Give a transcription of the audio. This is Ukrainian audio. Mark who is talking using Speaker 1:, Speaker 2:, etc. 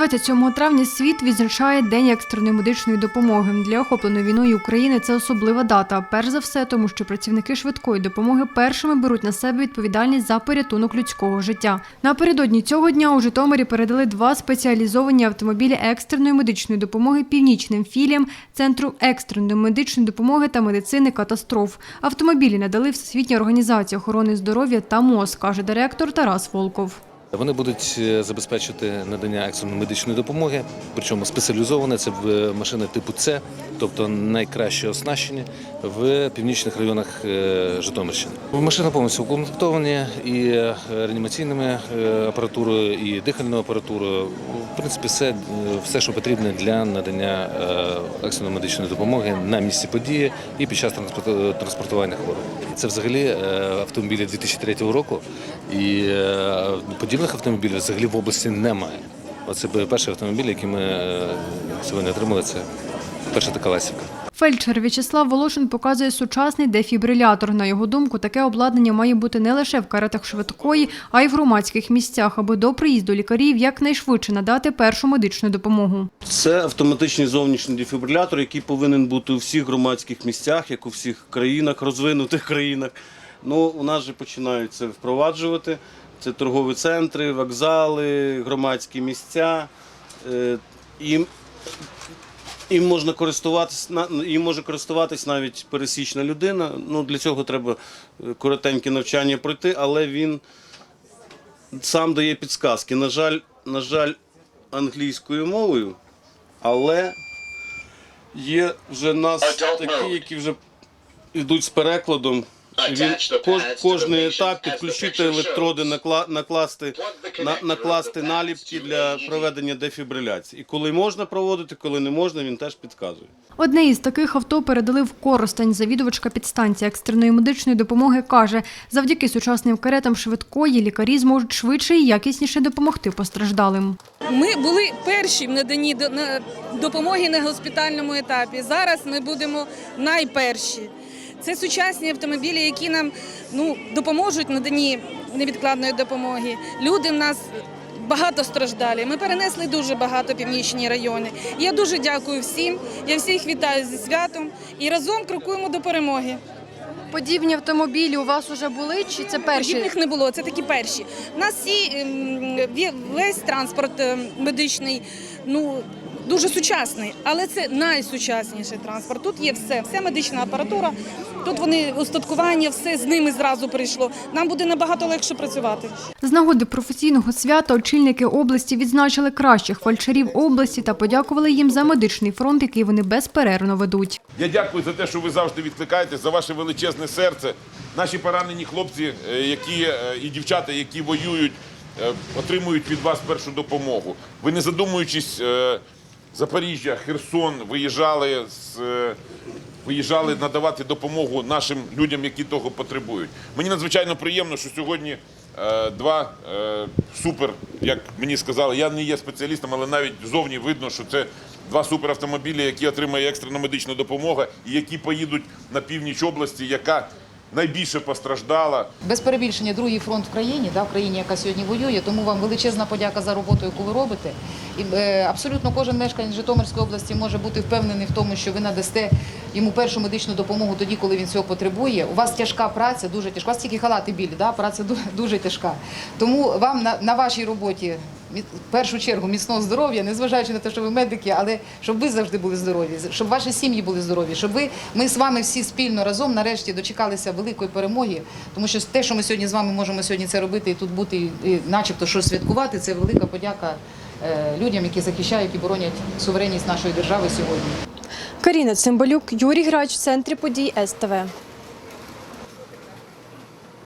Speaker 1: 27 травня світ відзначає День екстреної медичної допомоги. Для охопленої війною України це особлива дата. Перш за все, тому що працівники швидкої допомоги першими беруть на себе відповідальність за порятунок людського життя. Напередодні цього дня у Житомирі передали два спеціалізовані автомобілі екстреної медичної допомоги північним філіям Центру екстреної медичної допомоги та медицини катастроф. Автомобілі надали Всесвітня організація охорони здоров'я та МОЗ, каже директор Тарас Волков.
Speaker 2: Вони будуть е, забезпечити надання екстреної медичної допомоги, причому спеціалізоване це в машини типу С, тобто найкраще оснащені в північних районах е, Житомирщини. Машини повністю укомплектовані і е, реанімаційними е, апаратурою, і дихальною апаратурою. В принципі, все, е, все, що потрібно для надання е, екстреної медичної допомоги на місці події і під час транспортування хворих. Це взагалі е, автомобілі 2003 року, і е, подібних автомобілів взагалі в області немає. Оце був перший автомобіль, який ми е, сьогодні отримали. Це перша така ласівка.
Speaker 1: Фельдшер В'ячеслав Волошин показує сучасний дефібрилятор. На його думку, таке обладнання має бути не лише в каретах швидкої, а й в громадських місцях, аби до приїзду лікарів якнайшвидше надати першу медичну допомогу.
Speaker 3: Це автоматичний зовнішній дефібрилятор, який повинен бути у всіх громадських місцях, як у всіх країнах, розвинутих країнах. Ну, у нас же починають це впроваджувати. Це торгові центри, вокзали, громадські місця. Е, Їм, їм можна користуватись, їм може користуватись навіть пересічна людина. Ну, для цього треба е, коротеньке навчання пройти, але він сам дає підсказки. На жаль, на жаль, англійською мовою, але є вже нас такі, які вже йдуть з перекладом. Він кож, кожний етап підключити електроди, накла, накласти, на, накласти наліпки для проведення дефібриляції. І коли можна проводити, коли не можна, він теж підказує.
Speaker 1: Одне із таких авто передали в Коростень. Завідувачка підстанції екстреної медичної допомоги каже, завдяки сучасним каретам швидкої лікарі зможуть швидше і якісніше допомогти постраждалим.
Speaker 4: Ми були перші в наданні до- на- допомоги на госпітальному етапі. Зараз ми будемо найперші. Це сучасні автомобілі, які нам ну, допоможуть в наданні невідкладної допомоги. Люди в нас багато страждалі. Ми перенесли дуже багато північні райони. Я дуже дякую всім. Я всіх вітаю зі святом і разом крокуємо до перемоги.
Speaker 1: Подібні автомобілі у вас вже були чи це
Speaker 4: Подібних не було, це такі перші. У нас всі ем, весь транспорт ем, медичний, ну дуже сучасний, але це найсучасніший транспорт. Тут є все, вся медична апаратура. Тут вони устаткування, все з ними зразу прийшло. Нам буде набагато легше працювати.
Speaker 1: З нагоди професійного свята очільники області відзначили кращих фельдшерів області та подякували їм за медичний фронт, який вони безперервно ведуть.
Speaker 5: Я дякую за те, що ви завжди відкликаєтесь, за ваше величезне серце. Наші поранені хлопці, е, які е, і дівчата, які воюють, е, отримують від вас першу допомогу. Ви не задумуючись, Запоріжжя, Херсон виїжджали з. е, Виїжджали надавати допомогу нашим людям, які того потребують. Мені надзвичайно приємно, що сьогодні е, два е, супер, як мені сказали, я не є спеціалістом, але навіть зовні видно, що це два суперавтомобілі, які отримає екстрена медична допомога і які поїдуть на північ області, яка найбільше постраждала.
Speaker 6: Без перебільшення другий фронт в країні, да, в країні, яка сьогодні воює. Тому вам величезна подяка за роботу, яку ви робите. І е, абсолютно кожен мешканець Житомирської області може бути впевнений в тому, що ви надасте йому першу медичну допомогу тоді, коли він цього потребує. У вас тяжка праця, дуже тяжка. У вас тільки халати білі, да, праця ду- дуже тяжка. Тому вам на, на вашій роботі. В першу чергу міцного здоров'я, незважаючи на те, що ви медики, але щоб ви завжди були здорові, щоб ваші сім'ї були здорові, щоб ви ми з вами всі спільно разом нарешті дочекалися великої перемоги. Тому що те, що ми сьогодні з вами можемо сьогодні це робити і тут бути, і начебто щось святкувати, це велика подяка е, людям, які захищають і боронять суверенність нашої держави сьогодні.
Speaker 1: Каріна Цимбалюк, Юрій Грач в центрі подій СТВ.